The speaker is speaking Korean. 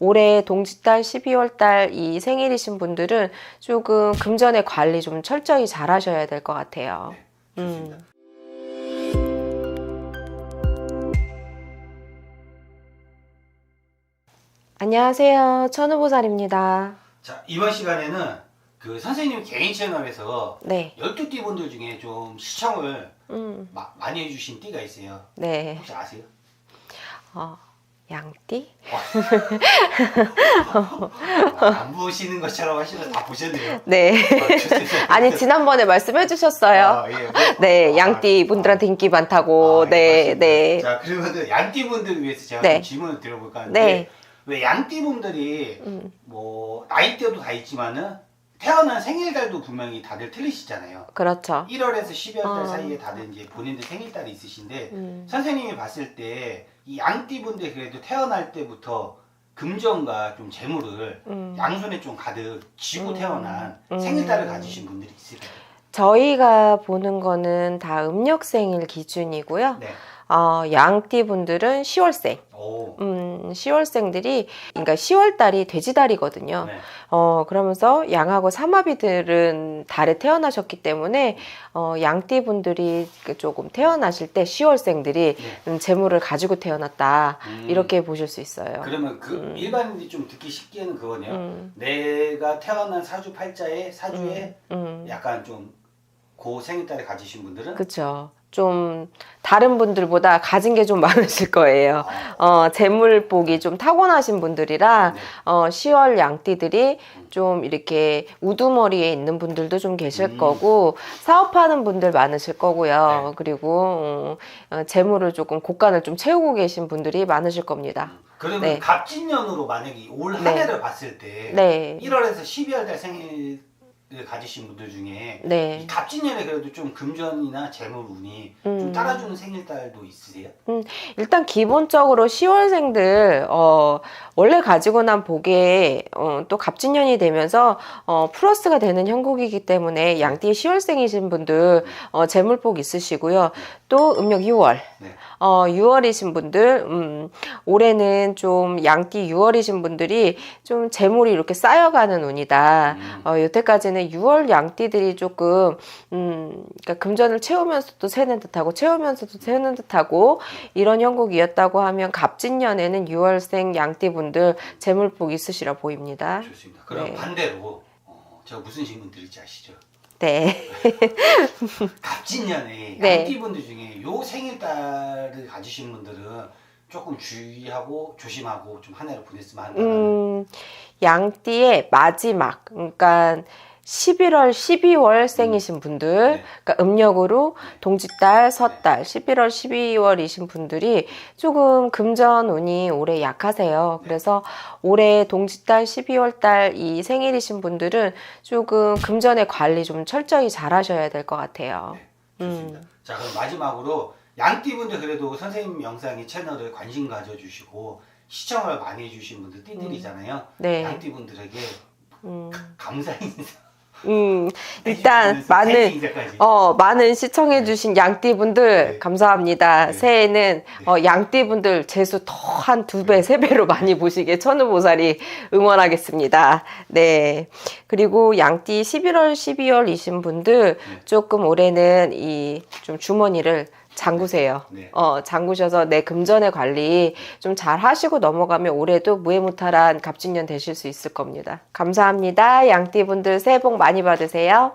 올해 동짓달 12월달 이 생일이신 분들은 조금 금전의 관리 좀 철저히 잘 하셔야 될 것 같아요. 네. 음. 안녕하세요. 천우보살입니다. 자 이번 시간에는 그 선생님 개인 채널에서 네. 12띠 분들 중에 좀 시청을 음, 마- 많이 해주신 띠가 있어요. 네. 혹시 아세요? 어, 양띠? 아, 안 보시는 것처럼 하시면서 다 보셨네요. 네. 아. 아니, 지난번에 말씀해 주셨어요. 아, 예. 네, 아, 양띠 분들한테 인기 많다고. 아, 예, 네, 맞습니다. 네. 자 그러면 양띠 분들 위해서 제가 네. 좀 질문을 드려볼까 하는데 네. 왜 양띠 분들이 음, 뭐 나이대도 다 있지만은 태어난 생일달도 분명히 다들 틀리시잖아요. 그렇죠. 1월에서 12월달 어. 사이에 다들 이제 본인들 생일달이 있으신데 음, 선생님이 봤을 때 이 양띠 분들 그래도 태어날 때부터 금전과 좀 재물을 음. 양손에 좀 가득 쥐고 음. 태어난 음. 생일달을 가지신 분들이 있을까요? 저희가 보는 거는 다 음력 생일 기준이고요. 네. 어, 양띠 분들은 10월생. 오. 음, 10월생들이, 그러니까 10월달이 돼지달이거든요. 네. 어, 그러면서 양하고 삼합이들은 달에 태어나셨기 때문에, 어, 양띠 분들이 그 조금 태어나실 때 10월생들이 네. 음, 재물을 가지고 태어났다. 음. 이렇게 보실 수 있어요. 그러면 그 음. 일반인들이 좀 듣기 쉽게는 그거네요. 음, 내가 태어난 사주 팔자에 사주에 음, 약간 좀 고 생일달을 가지신 분들은 그쵸. 좀, 다른 분들보다 가진 게 좀 많으실 거예요. 아, 어, 재물복이 좀 타고나신 분들이라, 네. 어, 10월 양띠들이 좀 이렇게 우두머리에 있는 분들도 좀 계실 음. 거고, 사업하는 분들 많으실 거고요. 네. 그리고, 어, 어, 재물을 조금, 곳간을 좀 채우고 계신 분들이 많으실 겁니다. 그러면 네. 갑진년으로 만약에 올한 네. 해를 봤을 때 네. 1월에서 12월 달 생일을 가지신 분들 중에 네. 이 갑진년에 그래도 좀 금전이나 재물 운이 음. 좀 따라주는 생일달도 있으세요? 일단 기본적으로 10월생들 어, 원래 가지고 난 복에 어, 또 갑진년이 되면서 어, 플러스가 되는 형국이기 때문에 양띠 10월생이신 분들 어, 재물복 있으시고요. 또 음력 6월 네. 어, 6월이신 분들, 음, 올해는 좀 양띠 6월이신 분들이 좀 재물이 이렇게 쌓여가는 운이다. 음. 어, 여태까지는 6월 양띠들이 조금, 음, 그러니까 금전을 채우면서도 세는 듯하고, 채우면서도 세는 듯하고, 이런 형국이었다고 하면 갑진년에는 6월생 양띠분 들 재물복 있으시라 보입니다. 좋습니다. 그럼 네. 반대로 어, 제가 무슨 질문 드릴지 아시죠? 네. 갑진년에 네. 양띠분들 중에 요 생일달을 가지신 분들은 조금 주의하고 조심하고 좀 한 해를 보냈으면 한다는 음, 양띠의 마지막, 그러니까 11월, 12월 생이신 분들, 네. 그러니까 음력으로 동짓달, 섣달, 11월, 12월이신 분들이 조금 금전 운이 올해 약하세요. 그래서 올해 동짓달, 12월달 이 생일이신 분들은 조금 금전의 관리 좀 철저히 잘 하셔야 될 것 같아요. 네, 좋습니다. 자 그럼 마지막으로 양띠분들 그래도 선생님 영상의 채널을 관심 가져주시고 시청을 많이 해주신 분들 띠들이잖아요. 네. 양띠분들에게 음, 감사 인사. 음, 일단 해주시면서 많은. 어, 많은 시청해 주신 양띠분들 네. 감사합니다. 네. 새해에는 어, 양띠분들 재수 더 한 두 배, 세 배로 많이 보시게 천우보살이 응원하겠습니다. 네. 그리고 양띠 11월, 12월이신 분들 네. 조금 올해는 이 좀 주머니를 잠그세요. 네. 어, 잠그셔서 내 금전의 관리 좀 잘 하시고 넘어가면 올해도 무해무탈한 갑진년 되실 수 있을 겁니다. 감사합니다. 양띠분들 새해 복 많이 받으세요.